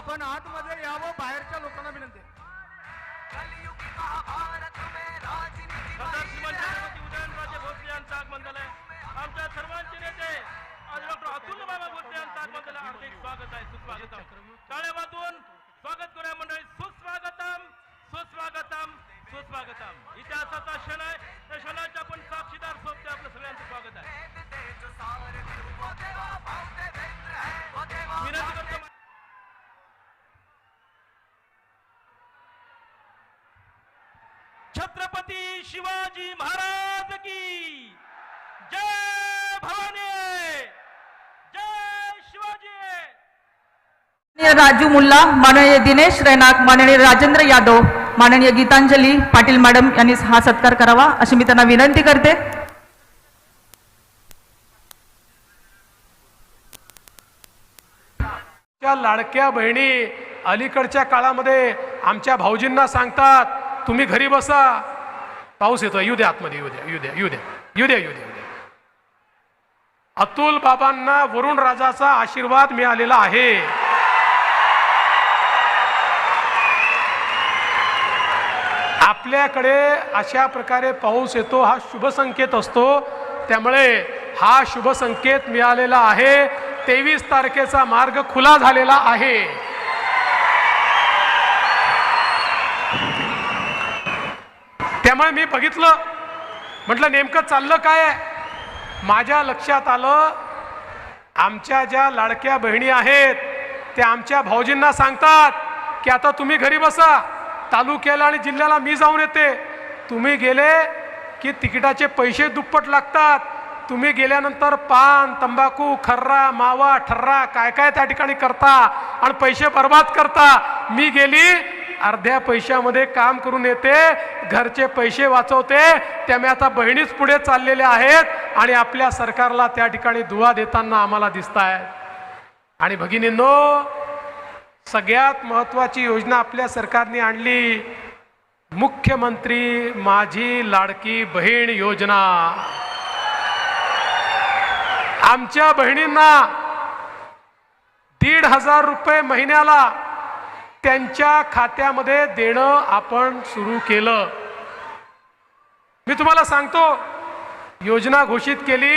आपण आतमध्ये यावं बाहेरच्या लोकांना विनंती. सरदार छत्रपती उदयनराजे भोसले यांचं आगमन झालंय. आमच्या सर्वांचे नेते डॉक्टर अतुल बाबा भोसले यांचं आगमन झालं. हार्दिक स्वागत आहे सुस्वागतम. टाळ्या वाजवून स्वागत करूया मंडळी. सुस्वागतम सुस्वागतम सुस्वागतम. इतिहासाचा क्षण आहे. त्या क्षणाचे आपण साक्षीदार सोबते आपलं सगळ्यांचं स्वागत आहे. छत्रपती शिवाजी महाराज की जय भवानी जय शिवाजी। माननीय राजू मुल्ला माननीय दिनेश रैनाक माननीय राजेंद्र यादव माननीय गीतांजली पाटील मॅडम यांनी हा सत्कार करावा अशी मी त्यांना विनंती करते. त्या लाडक्या बहिणी अलीकडच्या काळामध्ये आमच्या भाऊजींना सांगतात तुम्ही घरी बसा. पाऊस येतो येऊ द्या आतमध्ये येऊ द्या येऊ द्या येऊ द्या येऊ द्या येऊ द्या येऊ द्या अतुल बाबांना वरुण राजाचा आशीर्वाद मिळालेला आहे. आपल्याकडे अशा प्रकारे पाऊस येतो हा शुभ संकेत असतो. त्यामुळे हा शुभ संकेत मिळालेला आहे. तेवीस तारखेचा मार्ग खुला झालेला आहे. त्यामुळे मी बघितलं. म्हटलं नेमकं चाललं काय आहे? माझ्या लक्षात आलं आमच्या ज्या लाडक्या बहिणी आहेत त्या आमच्या भाऊजींना सांगतात की आता तुम्ही घरी बसा. तालुक्याला आणि जिल्ह्याला मी जाऊन येते. तुम्ही गेले की तिकिटाचे पैसे दुप्पट लागतात. तुम्ही गेल्यानंतर पान तंबाखू खर्रा मावा ठर्रा काय काय त्या ठिकाणी करता आणि पैसे बर्बाद करता. मी गेली अर्ध्या पैशामध्ये काम करून येते घरचे पैसे वाचवते त्यामुळे आता बहिणीच पुढे चाललेल्या आहेत आणि आपल्या सरकारला त्या ठिकाणी दुवा देताना आम्हाला दिसत आहेत आणि भगिनींनो सगळ्यात महत्वाची योजना आपल्या सरकारने आणली मुख्यमंत्री माझी लाडकी बहीण योजना. आमच्या बहिणींना दीड हजार रुपये महिन्याला त्यांच्या खात्यामध्ये देणं आपण सुरू केलं. मी तुम्हाला सांगतो योजना घोषित केली.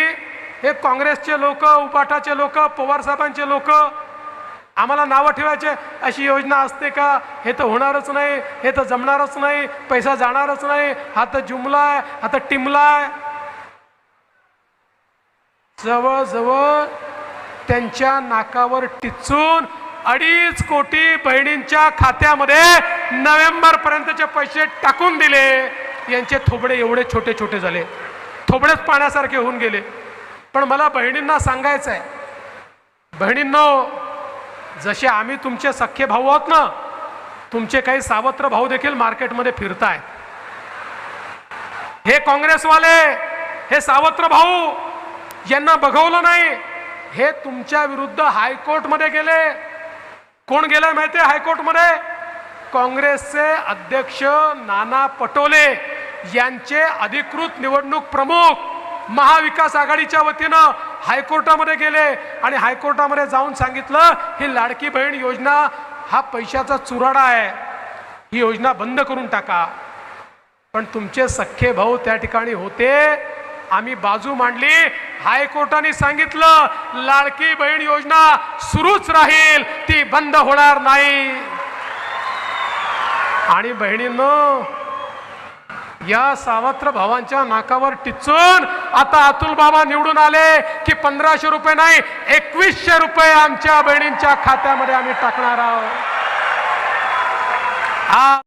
हे काँग्रेसचे लोक उपाठाचे लोक पवार साहेबांचे लोक आम्हाला नावं ठेवायचे अशी योजना असते का? हे तर होणारच नाही हे तर जमणारच नाही पैसा जाणारच नाही हा तर जुमलाय हा तर टिमलाय. जवळजवळ त्यांच्या नाकावर टिचून अडीच कोटी बहिणींच्या खात्यामध्ये नोव्हेंबर पर्यंतचे पैसे टाकून दिले. यांचे थोबडे एवढे छोटे छोटे झाले. थोबडेच पाण्यासारखे होऊन गेले. पण मला बहिणींना सांगायचं आहे. बहिणींनो जसे आम्ही तुमचे सख्खे भाऊ आहोत ना तुमचे काही सावत्र भाऊ देखील मार्केटमध्ये फिरताय हे काँग्रेसवाले हे सावत्र भाऊ यांना बघवलं नाही. हे तुमच्या विरुद्ध हायकोर्टमध्ये गेले. कोण गेलाय माहिती आहे हायकोर्टमध्ये? काँग्रेसचे अध्यक्ष नाना पटोले यांचे अधिकृत निवडणूक प्रमुख महाविकास आघाडीच्या वतीनं हायकोर्टामध्ये गेले. आणि हायकोर्टामध्ये जाऊन सांगितलं ही लाडकी बहीण योजना हा पैशाचा चुराडा आहे. ही योजना बंद करून टाका. पण तुमचे सख्खे भाऊ त्या ठिकाणी होते. आम्ही बाजू मांडली. हायकोर्टाने सांगितलं लाडकी बहीण योजना सुरूच राहील ती बंद होणार नाही. आणि बहिणींनो या सावत्र भावांच्या नाकावर टिचून आता अतुल बाबा निवडून आले की पंधराशे रुपये नाही एकवीसशे रुपये आमच्या बहिणींच्या खात्यामध्ये आम्ही टाकणार आहोत. हा